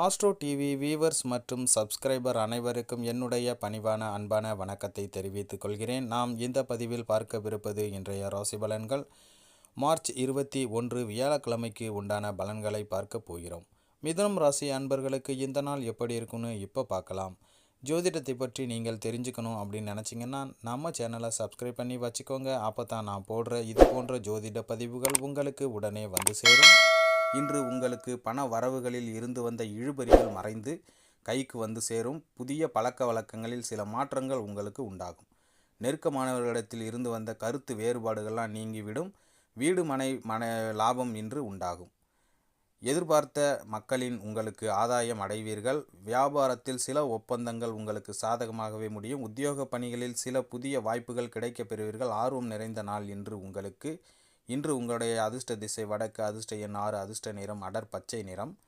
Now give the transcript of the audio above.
Astro TV viewers மற்றும் subscriber அனைவருக்கும் என்னுடைய பணிவான அன்பான வணக்கத்தை தெரிவித்துக் கொள்கிறேன். நாம் இந்த பதிவில் பார்க்கவிருப்பது இன்றைய ராசி பலன்கள். மார்ச் இருபத்தி ஒன்று வியாழக்கிழமைக்கு உண்டான பலன்களை பார்க்க போகிறோம். மிதுனம் ராசி அன்பர்களுக்கு இந்த நாள் எப்படி இருக்குன்னு இப்போ பார்க்கலாம். ஜோதிடத்தை பற்றி நீங்கள் தெரிஞ்சுக்கணும் அப்படின்னு நினச்சிங்கன்னா நம்ம சேனலை சப்ஸ்கிரைப் பண்ணி வச்சுக்கோங்க. அப்போ தான் நான் போடுற இது போன்ற ஜோதிட பதிவுகள் உங்களுக்கு உடனே வந்து சேரும். இன்று உங்களுக்கு பண வரவுகளில் இருந்து வந்த இழுபறிகள் மறைந்து கைக்கு வந்து சேரும். புதிய பழக்க வழக்கங்களில் சில மாற்றங்கள் உங்களுக்கு உண்டாகும். நெருக்கமானவர்களிடத்தில் இருந்து வந்த கருத்து வேறுபாடுகள்லாம் நீங்கிவிடும். வீடு மனை மன லாபம் இன்று உண்டாகும். எதிர்பார்த்த மக்களின் உங்களுக்கு ஆதாயம் அடைவீர்கள். வியாபாரத்தில் சில ஒப்பந்தங்கள் உங்களுக்கு சாதகமாகவே முடியும். உத்தியோக பணிகளில் சில புதிய வாய்ப்புகள் கிடைக்கப் பெறுவீர்கள். ஆர்வம் நிறைந்த நாள் இன்று உங்களுக்கு இன்று உங்களுடைய அதிர்ஷ்ட திசை வடக்கு அதிர்ஷ்ட எண் ஆறு அதிர்ஷ்ட நிறம் அடர் பச்சை நிறம்.